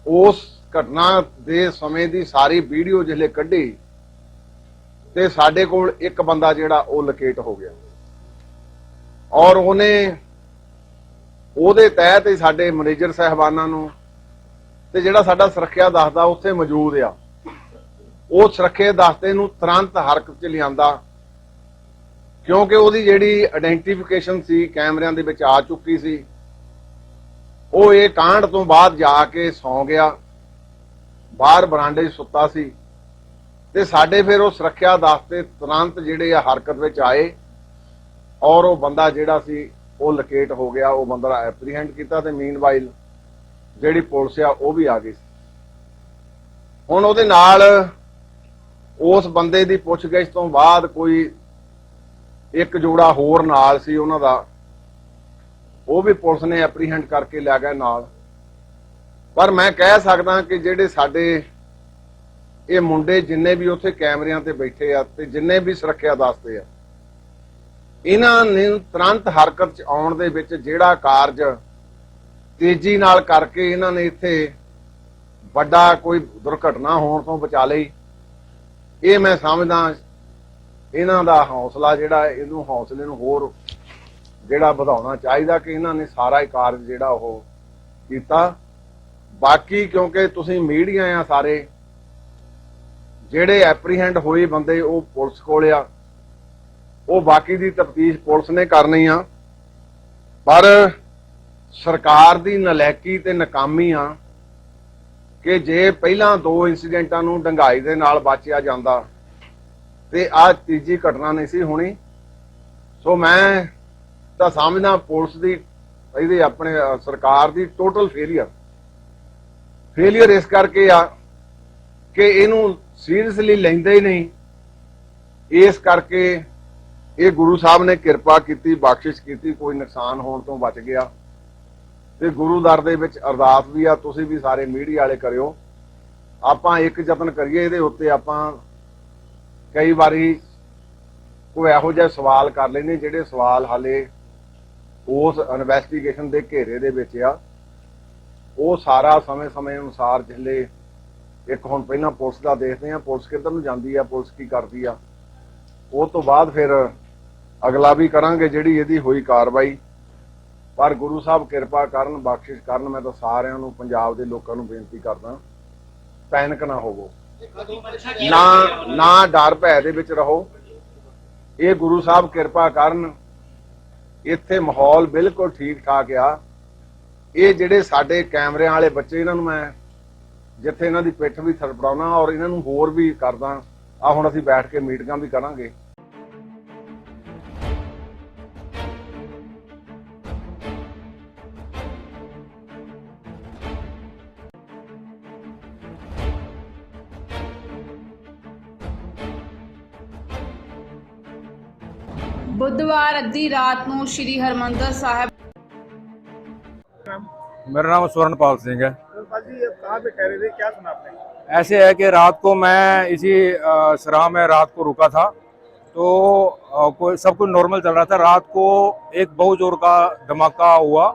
ਉਸ ਘਟਨਾ ਦੇ ਸਮੇਂ ਦੀ ਸਾਰੀ ਵੀਡੀਓ ਜਿਹੜੇ ਕੱਢੀ ਤੇ ਸਾਡੇ ਕੋਲ ਇੱਕ ਬੰਦਾ ਜਿਹੜਾ ਉਹ ਲੋਕੇਟ ਹੋ ਗਿਆ। ਔਰ ਉਹਨੇ ਉਹਦੇ ਤਹਿਤ ਹੀ ਸਾਡੇ ਮੈਨੇਜਰ ਸਹਿਬਾਨਾਂ ਨੂੰ ਤੇ ਜਿਹੜਾ ਸਾਡਾ ਸੁਰੱਖਿਆ ਦਸਤਾ ਉੱਥੇ ਮੌਜੂਦ ਆ। ਉਹ ਸੁਰੱਖਿਆ ਦਸਤੇ ਨੂੰ ਤੁਰੰਤ ਹਰਕਤ 'ਚ ਲਿਆਂਦਾ। ਕਿਉਂਕਿ ਉਹਦੀ ਜਿਹੜੀ ਆਇਡੈਂਟੀਫਿਕੇਸ਼ਨ ਸੀ, ਕੈਮਰਿਆਂ ਦੇ ਵਿੱਚ ਆ ਚੁੱਕੀ ਸੀ। ਉਹ ਇਹ ਕਾਂਡ ਤੋਂ ਬਾਅਦ ਜਾ ਕੇ ਸੌਂ ਗਿਆ। ਬਾਹਰ ਬਰਾਂਡੇ 'ਚ ਸੁੱਤਾ ਸੀ। ਤੇ ਸਾਡੇ ਫਿਰ ਉਹ ਸੁਰੱਖਿਆ ਦਸਤੇ ਤੁਰੰਤ ਜਿਹੜੇ ਆ ਹਰਕਤ ਵਿੱਚ ਆਏ ਔਰ ਉਹ ਬੰਦਾ ਜਿਹੜਾ ਸੀ, ਉਹ ਲੋਕੇਟ ਹੋ ਗਿਆ। ਉਹ ਬੰਦਾ ਐਪਰੀਹੈਂਡ ਕੀਤਾ ਤੇ ਮੀਨਵਾਈਲ ਜਿਹੜੀ ਪੁਲਿਸ ਆ, ਉਹ ਵੀ ਆ ਗਈ ਸੀ। ਹੁਣ ਉਹਦੇ ਨਾਲ ਉਸ ਬੰਦੇ ਦੀ ਪੁੱਛਗਿੱਛ ਤੋਂ ਬਾਅਦ ਕੋਈ ਇੱਕ ਜੋੜਾ ਹੋਰ ਨਾਲ ਸੀ ਉਹਨਾਂ ਦਾ। ਉਹ ਵੀ ਪੁਲਿਸ ਨੇ ਐਪਰੀਹੈਂਡ ਕਰਕੇ ਲਿਆ ਗਿਆ ਨਾਲ। ਪਰ ਮੈਂ ਕਹਿ ਸਕਦਾ ਕਿ ਜਿਹੜੇ ਸਾਡੇ ਇਹ ਮੁੰਡੇ ਜਿੰਨੇ ਵੀ ਉੱਥੇ ਕੈਮਰਿਆਂ ਤੇ ਬੈਠੇ ਆ ਤੇ ਜਿੰਨੇ ਵੀ ਸੁਰੱਖਿਆ ਦੱਸਦੇ ਆ, ਇਹਨਾਂ ਨੇ ਤੁਰੰਤ ਹਰਕਤ ਚ ਆਉਣ ਦੇ ਵਿੱਚ ਜਿਹੜਾ ਕਾਰਜ ਤੇਜ਼ੀ ਨਾਲ ਕਰਕੇ ਇਹਨਾਂ ਨੇ ਇੱਥੇ ਵੱਡਾ ਕੋਈ ਦੁਰਘਟਨਾ ਹੋਣ ਤੋਂ ਬਚਾ ਲਈ, ਇਹ ਮੈਂ ਸਮਝਦਾ ਇਹਨਾਂ ਦਾ ਹੌਸਲਾ ਜਿਹੜਾ ਇਹਨੂੰ ਹੌਸਲੇ ਨੂੰ ਹੋਰ ਜਿਹੜਾ ਵਧਾਉਣਾ ਚਾਹੀਦਾ ਕਿ ਇਹਨਾਂ ਨੇ ਸਾਰਾ ਹੀ ਕਾਰਜ ਜਿਹੜਾ ਉਹ ਕੀਤਾ। ਬਾਕੀ ਕਿਉਂਕਿ ਤੁਸੀਂ ਮੀਡੀਆ ਆ ਸਾਰੇ, ਜਿਹੜੇ ਐਪਰੀਹੈਂਡ ਹੋਏ ਬੰਦੇ ਉਹ ਪੁਲਿਸ ਕੋਲ ਆ। ਉਹ ਬਾਕੀ ਦੀ ਤਫਤੀਸ਼ ਪੁਲਿਸ ਨੇ ਕਰਨੀ ਆ। ਪਰ ਸਰਕਾਰ ਦੀ ਨਲਾਇਕੀ ਤੇ ਨਾਕਾਮੀ ਆ ਕਿ ਜੇ ਪਹਿਲਾਂ ਦੋ ਇਨਸੀਡੈਂਟਾਂ ਨੂੰ ਡੰਗਾਈ ਦੇ ਨਾਲ ਬਚਿਆ ਜਾਂਦਾ ਤੇ ਆ ਤੀਜੀ ਘਟਨਾ ਨਹੀਂ ਸੀ ਹੋਣੀ। ਸੋ ਮੈਂ ਤਾਂ ਸਮਝਦਾ ਪੁਲਿਸ ਦੀ, ਇਹਦੇ ਆਪਣੇ ਸਰਕਾਰ ਦੀ ਟੋਟਲ ਫੇਲੀਅਰ ਫੇਲਿਅਰ ਇਸ ਕਰਕੇ ਆ ਕਿ ਇਹਨੂੰ ਸੀਰੀਅਸਲੀ ਲੈਂਦੇ ਹੀ ਨਹੀਂ। ਇਸ ਕਰਕੇ ਇਹ ਗੁਰੂ ਸਾਹਿਬ ਨੇ ਕਿਰਪਾ ਕੀਤੀ, ਬਖਸ਼ਿਸ਼ ਕੀਤੀ, ਕੋਈ ਨੁਕਸਾਨ ਹੋਣ ਤੋਂ ਬਚ ਗਿਆ। ਤੇ ਗੁਰੂ ਦਰ ਦੇ ਵਿੱਚ ਅਰਦਾਸ ਵੀ ਆ, ਤੁਸੀਂ ਵੀ ਸਾਰੇ ਮੀਡੀਆ ਵਾਲੇ ਕਰਿਓ। ਆਪਾਂ ਇੱਕ ਯਤਨ ਕਰੀਏ, ਇਹਦੇ ਉੱਤੇ ਆਪਾਂ ਕਈ ਵਾਰੀ ਕੋਈ ਇਹੋ ਜਿਹੇ ਸਵਾਲ ਕਰ ਲੈਂਦੇ ਜਿਹੜੇ ਸਵਾਲ ਹਾਲੇ ਉਸ ਇਨਵੈਸਟੀਗੇਸ਼ਨ ਦੇ ਘੇਰੇ ਦੇ ਵਿੱਚ ਆ। ਉਹ ਸਾਰਾ ਸਮੇਂ-ਸਮੇਂ ਅਨੁਸਾਰ ਜਿਹੜੇ ਇੱਕ ਹੁਣ ਪਹਿਲਾਂ ਪੁਲਿਸ ਦਾ ਦੇਖਦੇ ਆ ਪੁਲਿਸ ਕਿੱਧਰ ਨੂੰ ਜਾਂਦੀ ਆ, ਪੁਲਿਸ ਕੀ ਕਰਦੀ ਆ। ਉਹ ਤੋਂ ਬਾਅਦ ਫਿਰ ਅਗਲਾ ਵੀ ਕਰਾਂਗੇ ਜਿਹੜੀ ਇਹਦੀ ਹੋਈ ਕਾਰਵਾਈ। ਪਰ ਗੁਰੂ ਸਾਹਿਬ ਕਿਰਪਾ ਕਰਨ, ਬਖਸ਼ਿਸ਼ ਕਰਨ, ਮੈਂ ਤਾਂ ਸਾਰਿਆਂ ਨੂੰ, ਪੰਜਾਬ ਦੇ ਲੋਕਾਂ ਨੂੰ ਬੇਨਤੀ ਕਰਦਾ, ਪੈਨਿਕ ਨਾ ਹੋਵੋ। ਨਾ ਨਾ ਡਰ ਭੈ ਦੇ ਵਿੱਚ ਰਹੋ। ਇਹ ਗੁਰੂ ਸਾਹਿਬ ਕਿਰਪਾ ਕਰਨ, ਇੱਥੇ ਮਾਹੌਲ ਬਿਲਕੁਲ ਠੀਕ ਠਾਕ ਆ। ਇਹ ਜਿਹੜੇ ਸਾਡੇ ਕੈਮਰਿਆਂ ਵਾਲੇ ਬੱਚੇ ਇਹਨਾਂ ਨੂੰ ਮੈਂ ਜਿੱਥੇ ਇਹਨਾਂ ਦੀ ਪਿੱਠ ਵੀ ਥਰਪੜਾਉਣਾ ਔਰ ਇਹਨਾਂ ਨੂੰ ਹੋਰ ਵੀ ਕਰਦਾ ਆ ਹੁਣ ਅਸੀਂ ਬੈਠ ਕੇ ਮੀਟਿੰਗਾਂ ਵੀ ਕਰਾਂਗੇ। ਬੁੱਧਵਾਰ ਅੱਧੀ ਰਾਤ ਨੂੰ ਸ੍ਰੀ ਹਰਮੰਦਰ ਸਾਹਿਬ मेरा नाम स्वर्णपाल सिंह है जी कहाँ पे ठहरे थे क्या सुना आपने ऐसे है कि रात को मैं इसी अ, सराह में रात को रुका था तो अ, कोई सब कुछ नॉर्मल चल रहा था रात को एक बहुत जोर का धमाका हुआ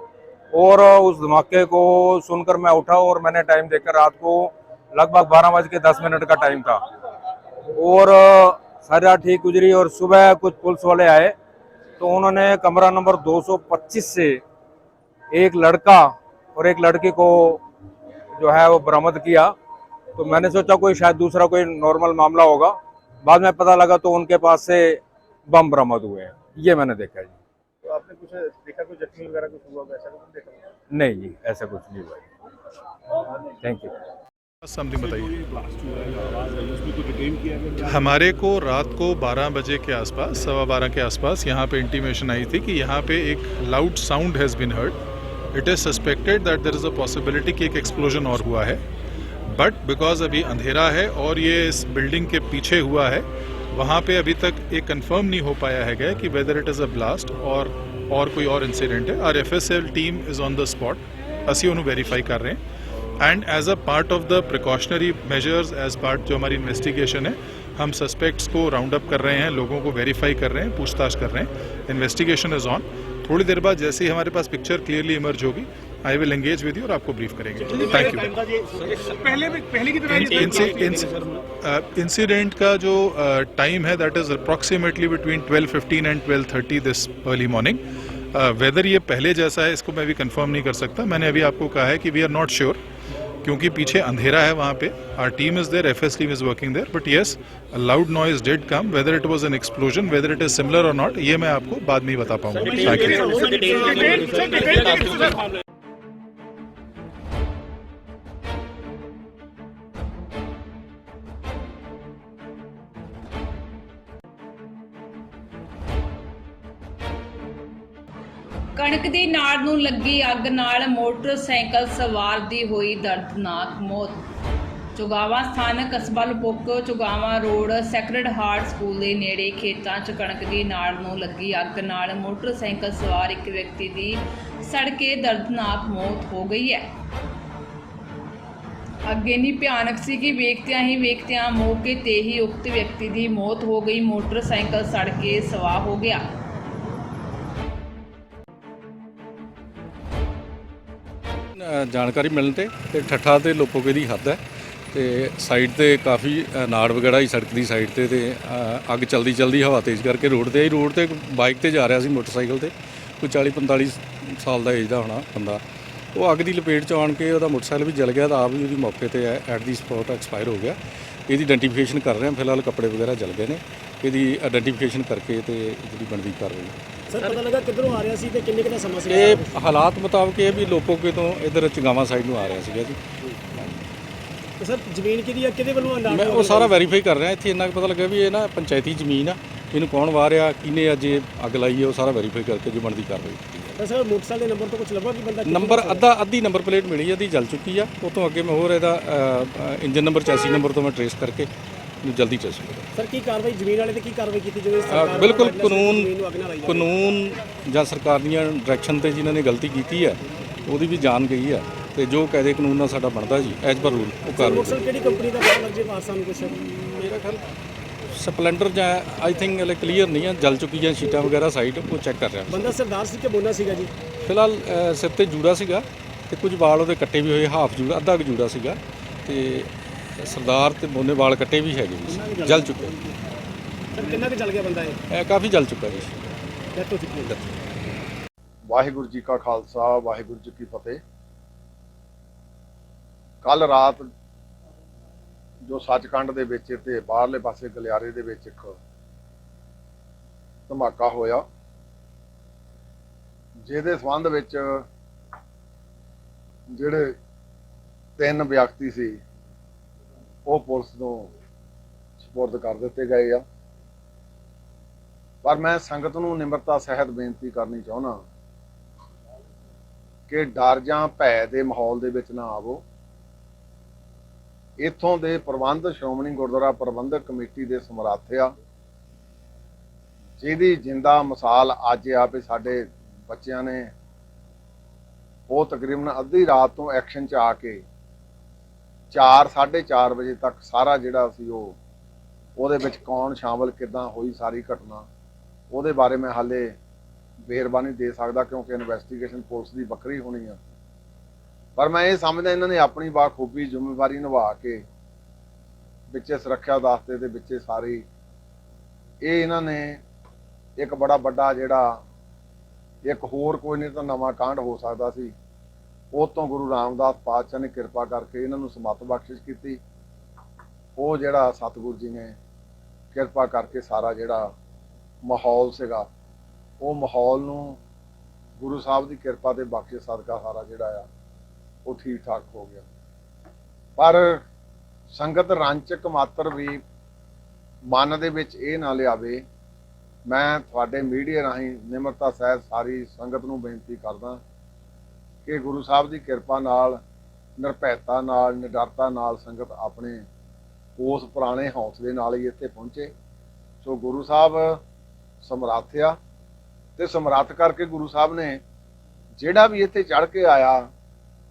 और उस धमाके को सुनकर मैं उठा और मैंने टाइम देखकर रात को लगभग बारह बज के दस मिनट का टाइम था और अ, सारी रात ठीक गुजरी और सुबह कुछ पुलिस वाले आए तो उन्होंने कमरा नंबर 225 से एक लड़का और एक लड़की को जो है वो बरामद किया। तो मैंने सोचा कोई शायद दूसरा कोई नॉर्मल मामला होगा। बाद में पता लगा तो उनके पास से बम बरामद हुए हैं। ये मैंने देखा जी। तो आपने कुछ देखा कुछ जख्मी वगैरह कुछ हुआ ऐसा कुछ देखा? नहीं जी ऐसा कुछ नहीं हुआ। थैंक यू हमारे को रात को 12 बजे के आसपास, सवा बारह के आसपास यहाँ पे इंटीमेशन आई थी कि यहाँ पे एक loud sound has been heard it is suspected that there is a possibility कि एक एक्सप्लोजन और हुआ है। बट बिकॉज़ अभी अंधेरा है और ये इस बिल्डिंग के पीछे हुआ है, वहाँ पे अभी तक ये कंफर्म नहीं हो पाया है गया कि whether it is a blast और और कोई और इंसिडेंट है। R F S L team is on the spot असी उन्होंने वेरीफाई कर रहे हैं। And as a part of the precautionary measures as part जो हमारी इन्वेस्टिगेशन है हम सस्पेक्ट्स को राउंड अप कर रहे हैं लोगों को वेरीफाई कर रहे हैं पूछताछ कर रहे हैं। इन्वेस्टिगेशन इज़ ऑन थोड़ी देर बाद जैसे ही हमारे पास पिक्चर क्लियरली इमर्ज होगी I will engage with you और आपको ब्रीफ करेंगे। थैंक यू पहले पहले की तरह इंसिडेंट का जो टाइम है that is approximately between 12:15 and 12:30 this early morning whether ये पहले जैसा है इसको मैं भी कंफर्म नहीं कर सकता। मैंने अभी आपको कहा है कि वी आर नॉट श्योर क्योंकि पीछे अंधेरा है वहाँ पे। R team is there F S team is working there but yes loud noise did come whether it was an explosion whether it is similar और नॉट ये मैं आपको बाद में ही बता पाऊँगा। ਭੜਕਦੀ ਨਾੜ ਨੂੰ ਲੱਗੀ ਅੱਗ ਨਾਲ ਮੋਟਰਸਾਈਕਲ ਸਵਾਰ ਦੀ ਹੋਈ ਦਰਦਨਾਕ ਮੌਤ। ਚੁਗਾਵਾ ਸਥਾਨਕ ਕਸਬਾ Lopoke Chogawan road Sacred Heart school ਦੇ ਨੇੜੇ ਖੇਤਾਂ 'ਚ ਕਣਕ ਦੀ ਨਾੜ ਨੂੰ ਲੱਗੀ ਅੱਗ ਨਾਲ ਮੋਟਰਸਾਈਕਲ ਸਵਾਰ ਇੱਕ ਵਿਅਕਤੀ ਦੀ ਸੜ ਕੇ ਦਰਦਨਾਕ ਮੌਤ ਹੋ ਗਈ ਹੈ। ਅੱਗੇ ਨਹੀਂ ਭਿਆਨਕ ਸੀ ਕਿ ਵੇਖਦਿਆਂ ਹੀ ਵੇਖਦਿਆਂ ਮੌਕੇ ਤੇ ਹੀ ਉਕਤ ਵਿਅਕਤੀ ਦੀ ਮੌਤ ਹੋ ਗਈ। ਮੋਟਰਸਾਈਕਲ ਸੜ ਕੇ ਸਵਾਹ ਹੋ ਗਿਆ। ਜਾਣਕਾਰੀ ਮਿਲਣ ਤੇ ਤੇ ਠੱਠਾ ਤੇ ਲੋਪੋਕੇ ਦੀ ਹੱਦ ਹੈ ਤੇ ਸਾਈਡ ਤੇ ਕਾਫੀ ਨਾੜ ਵਗੈਰਾ ਹੀ ਸੜਕ ਦੀ ਸਾਈਡ ਤੇ ਤੇ ਅੱਗ ਚਲਦੀ ਚਲਦੀ ਹਵਾ ਤੇਜ਼ ਕਰਕੇ ਰੋਡ ਤੇ ਆਈ। ਰੋਡ ਤੇ ਬਾਈਕ ਤੇ ਜਾ ਰਿਹਾ ਸੀ ਮੋਟਰਸਾਈਕਲ ਤੇ। ਕੋਈ 40 45 ਸਾਲ ਦਾ ਏਜ ਦਾ ਹੋਣਾ ਬੰਦਾ। ਉਹ ਅੱਗ ਦੀ ਲਪੇਟ ਚ ਆਣ ਕੇ ਉਹਦਾ ਮੋਟਰਸਾਈਕਲ ਵੀ ਜਲ ਗਿਆ ਤਾਂ ਆਪ ਵੀ ਉਹਦੀ ਮੌਕੇ ਤੇ ਐਟ ਦੀ ਸਪੌਟ ਐਕਸਪਾਇਰ ਹੋ ਗਿਆ। ਇਹਦੀ ਆਇਡੈਂਟੀਫਿਕੇਸ਼ਨ ਕਰ ਰਹੇ ਹਾਂ। ਫਿਲਹਾਲ ਕੱਪੜੇ ਵਗੈਰਾ ਜਲ ਗਏ ਨੇ। ਇਹਦੀ ਆਇਡੈਂਟੀਫਿਕੇਸ਼ਨ ਕਰਕੇ ਤੇ ਜਿਹੜੀ ਬਣਦੀ ਕਰ ਰਹੀ ਹੈ ਸਰ ਪਤਾ ਲੱਗਾ ਕਿੱਧਰੋਂ ਆ ਰਿਹਾ ਸੀ ਤੇ ਕਿੰਨੇ ਕਿੰਨਾ ਸਮਾਂ ਸੀ ਇਹ ਹਾਲਾਤ ਮੁਤਾਬਕ ਇਹ ਵੀ ਲੋਪੋਕੇ ਤੋਂ ਇਧਰ ਚੰਗਾਵਾ ਸਾਈਡ ਨੂੰ ਆ ਰਿਹਾ ਸੀਗਾ ਜੀ। ਸਰ ਜ਼ਮੀਨ ਕਿਹਦੀ ਆ? ਕਿਹਦੇ ਵੱਲੋਂ ਮੈਂ ਉਹ ਸਾਰਾ ਵੈਰੀਫਾਈ ਕਰ ਰਿਹਾ ਇੱਥੇ ਇੰਨਾ ਕੁ ਪਤਾ ਲੱਗਾ ਵੀ ਇਹ ਨਾ ਪੰਚਾਇਤੀ ਜ਼ਮੀਨ ਆ ਇਹਨੂੰ ਕੌਣ ਵਾਹ ਰਿਹਾ ਕਿਹਨੇ ਅੱਜ ਇਹ ਅੱਗ ਲਾਈ ਹੈ ਉਹ ਸਾਰਾ ਵੈਰੀਫਾਈ ਕਰਕੇ ਜੋ ਬਣਦੀ ਕਾਰਵਾਈ ਕੀਤੀ ਹੈ ਸਰ ਮੋਟਰਸਾਈਕਲ ਦੇ ਨੰਬਰ ਤੋਂ ਕੁਝ ਲੱਭਾ ਕਿ ਬੰਦਾ ਨੰਬਰ ਅੱਧਾ ਅੱਧੀ ਨੰਬਰ ਪਲੇਟ ਮਿਲੀ ਹੈ, ਇਹਦੀ ਜਲ ਚੁੱਕੀ ਆ ਉਹ ਤੋਂ ਅੱਗੇ ਮੈਂ ਹੋਰ ਇਹਦਾ ਇੰਜਨ ਨੰਬਰ ਚੈਸੀ ਨੰਬਰ ਤੋਂ ਮੈਂ ਟਰੇਸ ਕਰਕੇ ਇਹਨੂੰ ਜਲਦੀ ਕਰਾਂਗਾ ਸਰ ਕੀ ਕਾਰਵਾਈ ਜ਼ਮੀਨ ਵਾਲੇ ਤੇ ਕੀ ਕਾਰਵਾਈ ਕੀਤੀ ਜਿਵੇਂ? ਅ, ਬਿਲਕੁਲ ਕਾਨੂੰਨ ਕਾਨੂੰਨ ਜਾਂ ਸਰਕਾਰ ਦੀਆਂ ਡਾਇਰੈਕਸ਼ਨ ਤੇ ਜਿਨ੍ਹਾਂ ਨੇ ਗਲਤੀ ਕੀਤੀ ਹੈ ਉਹਦੀ ਵੀ ਜਾਣ ਗਈ ਹੈ। ਤੇ ਜੋ ਕਾਇਦੇ ਕਾਨੂੰਨ ਨਾਲ ਸਾਡਾ ਬਣਦਾ ਜੀ ਐਜ਼ ਪਰ ਰੂਲ ਉਹ ਕਾਰਵਾਈ ਮੋਟਰਸਾਈਕਲ ਕਿਹੜੀ ਕੰਪਨੀ ਦਾ ਪਤਾ ਲੱਗ ਜੇ ਵਾਰਸਾਂ ਨੂੰ ਕੁਝ ਮੇਰਾ ਖਿਆਲ ਸਪਲੈਂਡਰ ਜਾਂ ਆਈ ਥਿੰਕ ਹਲੇ ਕਲੀਅਰ ਨਹੀਂ ਹੈ ਜਲ ਚੁੱਕੀਆਂ ਸ਼ੀਟਾਂ ਵਗੈਰਾ ਸਾਈਡ ਉਹ ਚੈੱਕ ਕਰ ਰਿਹਾ। ਬੰਦਾ ਸਰਦਾਰ ਸੀ ਕਿ ਬੋਨਾ ਸੀਗਾ ਜੀ? ਫਿਲਹਾਲ ਸਿਰ ਤੇ ਜੂੜਾ ਸੀਗਾ ਤੇ ਕੁਝ ਵਾਲ ਉਹਦੇ ਕੱਟੇ ਵੀ ਹੋਏ ਹਾਫ ਜੂੜਾ ਅੱਧਾ ਜੂੜਾ ਸੀਗਾ। ਤੇ ਸਰਦਾਰ ਤੇ ਮੋਨੇ ਵਾਲ ਕੱਟੇ ਵੀ ਹੈਗੇ ਸੀ। ਜਲ ਚੁੱਕੇ। ਸਰ ਕਿੰਨਾ ਕੁ ਜਲ ਗਿਆ ਬੰਦਾ ਇਹ? ਇਹ ਕਾਫੀ ਜਲ ਚੁੱਕਾ ਜੀ। ਡੈਥ ਹੋ ਚੁੱਕੀ ਹੈ। ਵਾਹਿਗੁਰੂ ਜੀ ਕਾ ਖਾਲਸਾ ਵਾਹਿਗੁਰੂ ਜੀ ਕੀ ਫਤਿਹ। ਕੱਲ ਰਾਤ ਜੋ ਸੱਚਖੰਡ ਦੇ ਵਿੱਚ ਤੇ ਬਾਹਰਲੇ ਪਾਸੇ ਗਲਿਆਰੇ ਦੇ ਵਿੱਚ ਇੱਕ ਧਮਾਕਾ ਹੋਇਆ ਜਿਹਦੇ ਸੰਬੰਧ ਵਿੱਚ ਜਿਹੜੇ ਤਿੰਨ ਵਿਅਕਤੀ ਸੀ ਉਹ ਪੁਲਿਸ ਨੂੰ ਸਪੁਰਦ ਕਰ ਦਿੱਤੇ ਗਏ ਆ। ਪਰ ਮੈਂ ਸੰਗਤ ਨੂੰ ਨਿਮਰਤਾ, ਸਹਿਤ ਬੇਨਤੀ ਕਰਨੀ ਚਾਹੁੰਦਾ ਕਿ ਡਰ ਜਾਂ ਭੈ ਦੇ ਮਾਹੌਲ ਦੇ ਵਿੱਚ ਨਾ ਆਵੋ। ਇੱਥੋਂ ਦੇ ਪ੍ਰਬੰਧ, ਸ਼੍ਰੋਮਣੀ ਗੁਰਦੁਆਰਾ ਪ੍ਰਬੰਧਕ ਕਮੇਟੀ ਦੇ ਸਮਰੱਥ ਆ, ਜਿਹਦੀ ਜਿੰਦਾ ਮਿਸਾਲ ਅੱਜ ਆ ਵੀ ਸਾਡੇ ਬੱਚਿਆਂ ਨੇ ਉਹ ਤਕਰੀਬਨ ਅੱਧੀ ਰਾਤ ਤੋਂ ਐਕਸ਼ਨ 'ਚ ਆ ਕੇ 4 4:30 ਵਜੇ ਤੱਕ ਸਾਰਾ ਜਿਹੜਾ ਸੀ ਉਹ, ਉਹਦੇ ਵਿੱਚ ਕੌਣ ਸ਼ਾਮਲ, ਕਿਦਾਂ ਹੋਈ ਸਾਰੀ ਘਟਨਾ, ਉਹਦੇ ਬਾਰੇ ਮੈਂ ਹਾਲੇ ਬੇਰਬਾਨੀ ਦੇ ਸਕਦਾ ਕਿਉਂਕਿ ਇਨਵੈਸਟੀਗੇਸ਼ਨ ਪੁਲਿਸ ਦੀ ਵੱਖਰੀ ਹੋਣੀ ਆ। ਪਰ ਮੈਂ ਇਹ ਸਮਝਦਾ ਇਹਨਾਂ ਨੇ ਆਪਣੀ ਬਾਖੂਬੀ, ਜ਼ਿੰਮੇਵਾਰੀ ਨਿਭਾ ਕੇ ਵਿੱਚੇ ਸੁਰੱਖਿਆ ਦਾਸਤੇ ਦੇ ਵਿੱਚੇ ਸਾਰੀ, ਇਹ ਇਹਨਾਂ ਨੇ ਇੱਕ ਬੜਾ ਵੱਡਾ ਜਿਹੜਾ, ਇੱਕ ਹੋਰ ਕੋਈ ਨਹੀਂ ਤਾਂ ਨਵਾਂ ਕਾਂਡ ਹੋ ਸਕਦਾ ਸੀ। ਉਹ ਤੋਂ ਗੁਰੂ ਰਾਮਦਾਸ ਪਾਤਸ਼ਾਹ ਨੇ ਕਿਰਪਾ ਕਰਕੇ ਇਹਨਾਂ ਨੂੰ ਸਮਤ ਬਖਸ਼ਿਸ਼ ਕੀਤੀ। ਉਹ ਜਿਹੜਾ ਸਤਿਗੁਰੂ ਜੀ ਨੇ ਕਿਰਪਾ ਕਰਕੇ ਸਾਰਾ ਜਿਹੜਾ ਮਾਹੌਲ ਸੀਗਾ, ਉਹ ਮਾਹੌਲ ਨੂੰ ਗੁਰੂ ਸਾਹਿਬ ਦੀ ਕਿਰਪਾ ਤੇ ਬਖਸ਼ਿਸ਼ ਸਦਕਾ ਸਾਰਾ ਜਿਹੜਾ ਆ, ਉਹ ਠੀਕ ਠਾਕ ਹੋ ਗਿਆ। ਪਰ ਸੰਗਤ ਰਾਂਚਕ ਮਾਤਰ ਵੀ ਮਨ ਦੇ ਵਿੱਚ ਇਹ ਨਾ ਲਿਆਵੇ, ਮੈਂ ਤੁਹਾਡੇ ਮੀਡੀਆ ਰਾਹੀਂ ਨਿਮਰਤਾ ਸਹਿਤ ਸਾਰੀ ਸੰਗਤ ਨੂੰ ਬੇਨਤੀ ਕਰਦਾ ਕਿ ਗੁਰੂ ਸਾਹਿਬ ਦੀ ਕਿਰਪਾ ਨਾਲ ਨਿਰਭੈਤਾ ਨਾਲ, ਨਿਡਰਤਾ ਨਾਲ ਸੰਗਤ ਆਪਣੇ ਉਸ ਪੁਰਾਣੇ ਹੌਸਲੇ ਨਾਲ ਹੀ ਇੱਥੇ ਪਹੁੰਚੇ। ਸੋ ਗੁਰੂ ਸਾਹਿਬ ਸਮਰੱਥ ਆ ਤੇ ਸਮਰੱਥ ਕਰਕੇ ਗੁਰੂ ਸਾਹਿਬ ਨੇ ਜਿਹੜਾ ਵੀ ਇੱਥੇ ਚੜ ਕੇ ਆਇਆ,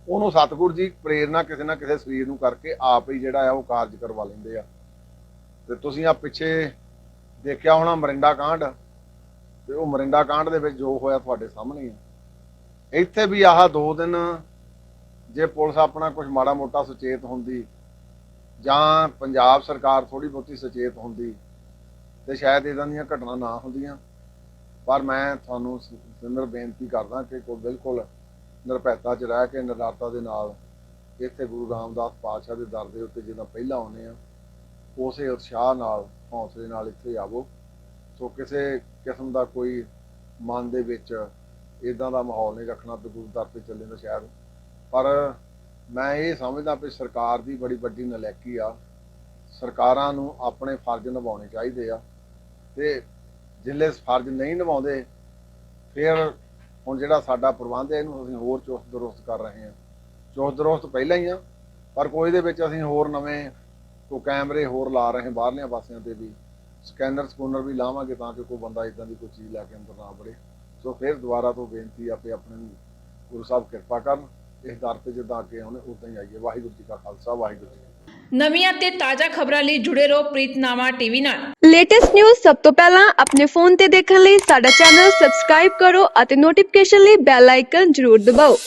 ਉਹਨੂੰ ਸਤਿਗੁਰ ਜੀ ਪ੍ਰੇਰਣਾ ਕਿਸੇ ਨਾ ਕਿਸੇ ਸਰੀਰ ਨੂੰ ਕਰਕੇ ਆਪ ਹੀ ਜਿਹੜਾ ਆ ਉਹ ਕਾਰਜ ਕਰਵਾ ਲੈਂਦੇ ਆ। ਤੇ ਤੁਸੀਂ ਆ ਪਿੱਛੇ ਦੇਖਿਆ ਹੋਣਾ ਮਰਿੰਡਾ ਕਾਂਡ, ਤੇ ਉਹ ਮਰਿੰਡਾ ਕਾਂਡ ਦੇ ਵਿੱਚ ਜੋ ਹੋਇਆ ਤੁਹਾਡੇ ਸਾਹਮਣੇ ਹੀ ਆ। ਇੱਥੇ ਵੀ ਆਹ ਦੋ ਦਿਨ ਜੇ ਪੁਲਿਸ ਆਪਣਾ ਕੁਝ ਮਾੜਾ ਮੋਟਾ ਸੁਚੇਤ ਹੁੰਦੀ ਜਾਂ ਪੰਜਾਬ ਸਰਕਾਰ ਥੋੜੀ ਬਹੁਤੀ ਸੁਚੇਤ ਹੁੰਦੀ ਤੇ ਸ਼ਾਇਦ ਇਦਾਂ ਦੀਆਂ ਘਟਨਾ ਨਾ ਹੁੰਦੀਆਂ, ਪਰ ਮੈਂ ਤੁਹਾਨੂੰ ਸ- ਬੇਨਤੀ ਕਰਦਾ ਕਿ ਕੋਈ ਬਿਲਕੁਲ ਨਿਰਭੈਤਾ 'ਚ ਰਹਿ ਕੇ, ਨਿਰਦਾਰਤਾ ਦੇ ਨਾਲ ਇੱਥੇ ਗੁਰੂ ਰਾਮਦਾਸ ਪਾਤਸ਼ਾਹ ਦੇ ਦਰ ਦੇ ਉੱਤੇ ਜਿੱਦਾਂ ਪਹਿਲਾਂ ਆਉਨੇ ਆ, ਉਸੇ ਉਤਸ਼ਾਹ ਨਾਲ, ਹੌਸਲੇ ਨਾਲ ਇੱਥੇ ਆਵੋ। ਸੋ ਕਿਸੇ ਕਿਸਮ ਦਾ ਕੋਈ ਮਨ ਦੇ ਵਿੱਚ ਇਦਾਂ ਦਾ ਮਾਹੌਲ ਨਹੀਂ ਰੱਖਣਾ ਤੇ ਗੁਰੂ ਦਰ ਤੇ ਚੱਲੇ ਦਾ ਸ਼ਹਿਰ। ਪਰ ਮੈਂ ਇਹ ਸਮਝਦਾ ਵੀ ਸਰਕਾਰ ਦੀ ਬੜੀ ਵੱਡੀ ਨਲੈਕੀ ਆ। ਸਰਕਾਰਾਂ ਨੂੰ ਆਪਣੇ ਫਰਜ਼ ਨਿਭਾਉਣੇ ਚਾਹੀਦੇ ਆ। ਤੇ ਜਿੱਲੇ ਫਰਜ਼ ਨਹੀਂ ਨਿਭਾਉਂਦੇ, ਫਿਰ ਹੁਣ ਜਿਹੜਾ ਸਾਡਾ ਪ੍ਰਬੰਧ ਹੈ, ਇਹਨੂੰ ਅਸੀਂ ਹੋਰ ਚੁਸਤ ਦਰੁਸਤ ਕਰ ਰਹੇ ਹਾਂ। ਚੁਸਤ ਦਰੁਸਤ ਪਹਿਲਾਂ ਹੀ ਆ, ਪਰ ਕੋਈ ਦੇ ਵਿੱਚ ਅਸੀਂ ਹੋਰ ਨਵੇਂ ਕੋ ਕੈਮਰੇ ਹੋਰ ਲਾ ਰਹੇ ਹਾਂ ਬਾਹਰਲੀਆਂ ਪਾਸਿਆਂ ਤੇ ਵੀ। ਸਕੈਨਰ ਸਕੂਨਰ ਵੀ ਲਾਵਾਂਗੇ ਤਾਂ ਕਿ ਕੋਈ ਬੰਦਾ ਇਦਾਂ ਦੀ ਕੋਈ ਚੀਜ਼ ਲੈ ਕੇ ਅੰਦਰ ਨਾ ਵੜੇ। ਸੋ ਫਿਰ ਦੁਬਾਰਾ ਤੋਂ ਬੇਨਤੀ ਆ ਵੀ ਆਪਣੇ ਗੁਰੂ ਸਾਹਿਬ ਕਿਰਪਾ ਕਰਨ ਇਸ ਦਰ ਤੇ ਜਿੱਦਾਂ ਅੱਗੇ ਆਉਣੇ ਉਦਾਂ ਹੀ ਆਈਏ। ਵਾਹਿਗੁਰੂ ਜੀ ਕਾ ਖਾਲਸਾ ਵਾਹਿਗੁਰੂ ਜੀ। ਨਵੀਆਂ ਤੇ ਤਾਜ਼ਾ ਖਬਰਾਂ ਲਈ ਜੁੜੇ ਰਹੋ ਪ੍ਰੀਤਨਾਮਾ ਟੀਵੀ ਨਾਲ। ਲੇਟੈਸਟ ਨਿਊਜ਼ ਸਭ ਤੋਂ ਪਹਿਲਾਂ ਆਪਣੇ ਫੋਨ ਤੇ ਦੇਖਣ ਲਈ ਸਾਡਾ ਚੈਨਲ ਸਬਸਕ੍ਰਾਈਬ ਕਰੋ ਅਤੇ ਨੋਟੀਫਿਕੇਸ਼ਨ ਲਈ ਬੈਲ ਆਈਕਨ ਜ਼ਰੂਰ ਦਬਾਓ।